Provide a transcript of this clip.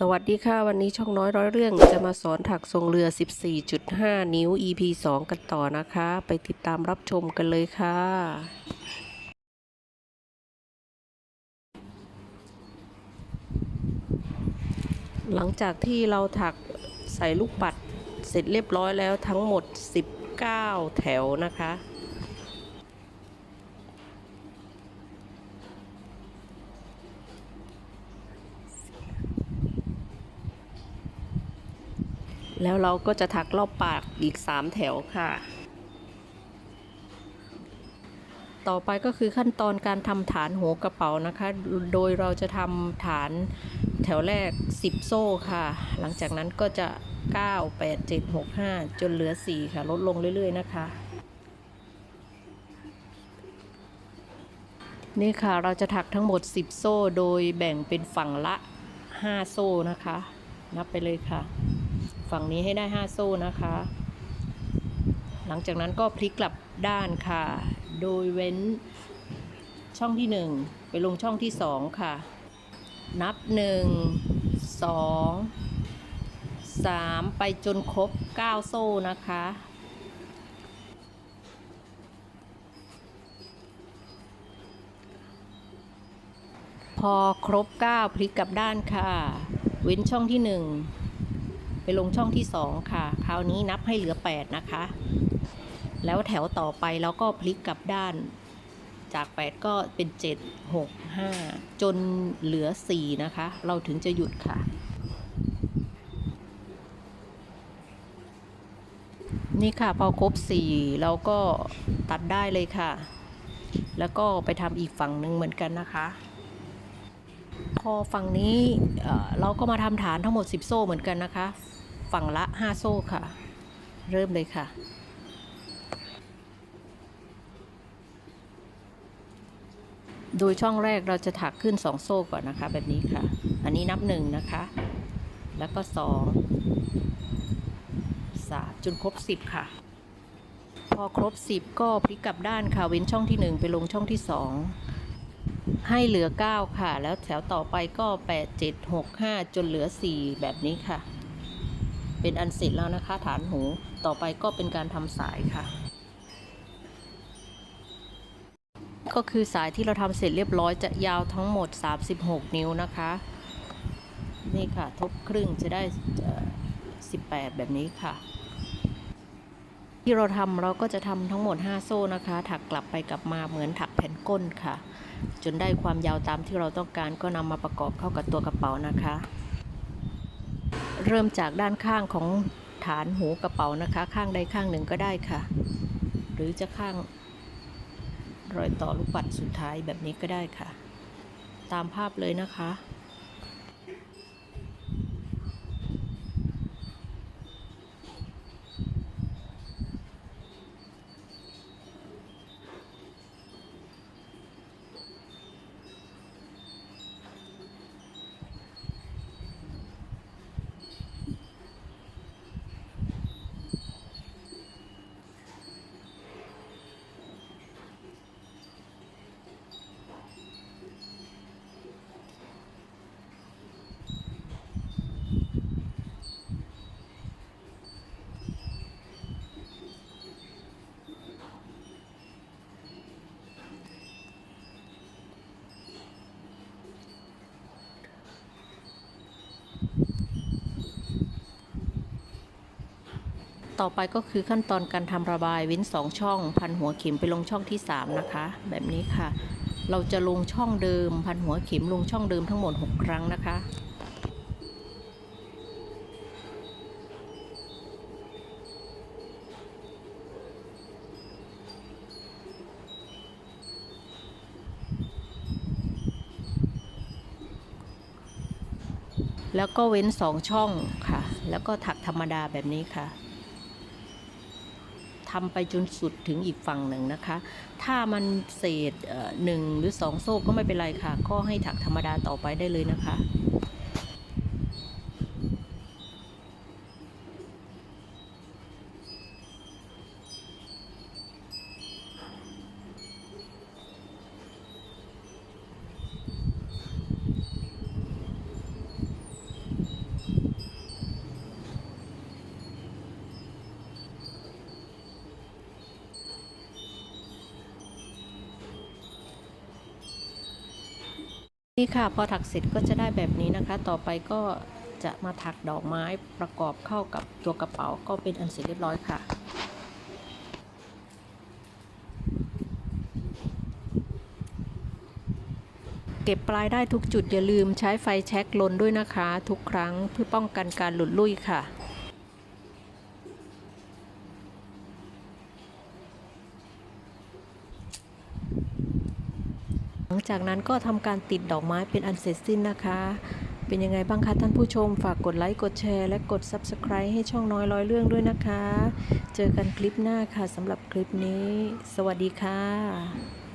สวัสดีค่ะ วันนี้ช่องน้อยร้อยเรื่องจะมาสอนถักทรงเรือ 14.5 นิ้ว EP 2 กันต่อนะคะ ไปติดตามรับชมกันเลยค่ะ หลังจากที่เราถักใส่ลูกปัดเสร็จเรียบร้อยแล้วทั้งหมด 19 แถวนะคะ แล้วเราก็จะถักรอบปากอีก 3 แถวค่ะ ต่อไปก็คือขั้นตอนการทำฐานหัวกระเป๋านะคะ โดยเราจะทำฐานแถวแรก 10 โซ่ค่ะ หลังจากนั้นก็จะ 9 8 7 6 5 จนเหลือ 4 ค่ะ ลดลงเรื่อย ๆ นะคะนี่ค่ะเราจะถักทั้งหมด 10 โซ่โดยแบ่งเป็นฝั่งละ 5 โซ่นะคะ นับไปเลยค่ะ ฝั่งนี้ให้ได้ 5 โซ่นะคะ หลังจากนั้นก็พลิกกลับด้านค่ะ โดยเว้นช่องที่ 1 ไปลงช่องที่ 2 ค่ะ นับ 1 2 3 ไปจนครบ 9 โซ่นะคะพอครบ 9 พลิกกลับด้านค่ะ เว้นช่องที่ 1 ไปลงช่องที่ 2 ค่ะ คราวนี้นับให้เหลือ 8 นะคะ แล้วแถวต่อไปเราก็พลิกกลับด้าน จาก 8 ก็เป็น 7 6 5 จนเหลือ 4 นะคะ เราถึงจะหยุดค่ะ นี่ค่ะพอครบ 4 เราก็ตัดได้เลยค่ะ แล้วก็ไปทำอีกฝั่งหนึ่งเหมือนกันนะคะ พอฝั่งนี้เราก็มาทำฐานทั้งหมด 10 โซ่เหมือนกันนะคะ ฝั่งละ 5 โซ่ค่ะ เริ่มเลยค่ะโดยช่องแรกเราจะถักขึ้น 2 โซ่ก่อนนะคะ แบบนี้ค่ะ อันนี้นับ 1 นะคะ แล้วก็ 2 3 จนครบ 10 ค่ะ พอครบ 10 ก็พลิกกลับด้านค่ะ เว้นช่องที่ 1 ไปลงช่องที่ 2 ให้เหลือ 9 ค่ะ แล้วแถวต่อไปก็ 8 7 6 5 จนเหลือ 4 แบบนี้ค่ะ เป็นอันเสร็จแล้วนะคะ ฐานหูต่อไปก็เป็นการทำสายค่ะ ก็คือสายที่เราทำเสร็จเรียบร้อยจะยาวทั้งหมด 36 นิ้วนะคะ นี่ค่ะ ทบครึ่งจะได้ 18 แบบนี้ค่ะที่เราทำเราก็จะทำทั้งหมด 5 โซ่นะคะ ถักกลับไปกลับมาเหมือนถักแผ่นก้นค่ะ จนได้ความยาวตามที่เราต้องการก็นำมาประกอบเข้ากับตัวกระเป๋านะคะ เริ่มจากด้านข้างของฐานหูกระเป๋านะคะ ข้างใดข้างหนึ่งก็ได้ค่ะ หรือจะข้างรอยต่อลูกปัดสุดท้ายแบบนี้ก็ได้ค่ะ ตามภาพเลยนะคะ ต่อไปก็คือขั้นตอนการทำระบายเว้นสองช่อง พันหัวเข็มไปลงช่องที่ 3 นะคะ แบบนี้ค่ะ เราจะลงช่องเดิม พันหัวเข็มลงช่องเดิมทั้งหมด 6 ครั้งนะคะแล้วก็เว้นสองช่องค่ะ แล้วก็ถักธรรมดาแบบนี้ค่ะ ทำไปจนสุดถึงอีกฝั่งหนึ่งนะคะ ถ้ามันเศษหนึ่งหรือสองโซ่ก็ไม่เป็นไรค่ะ ก็ให้ถักธรรมดาต่อไปได้เลยนะคะ นี่ค่ะพอถักเสร็จก็จะได้แบบนี้นะคะ ต่อไปก็จะมาถักดอกไม้ประกอบเข้ากับตัวกระเป๋าก็เป็นอันเสร็จเรียบร้อยค่ะ เก็บปลายได้ทุกจุดอย่าลืมใช้ไฟแช็กลนด้วยนะคะ ทุกครั้งเพื่อป้องกันการหลุดลุ่ยค่ะ งจากนั้นก็ทำการติดดอกไม้เป็นอันเสร็จสิ้นนะคะ เป็นยังไงบ้างคะท่านผู้ชม ฝากกดไลค์ กดแชร์ และกด Subscribe ให้ช่องน้อยร้อยเรื่องด้วยนะคะ เจอกันคลิปหน้าค่ะสำหรับคลิปนี้ สวัสดีค่ะ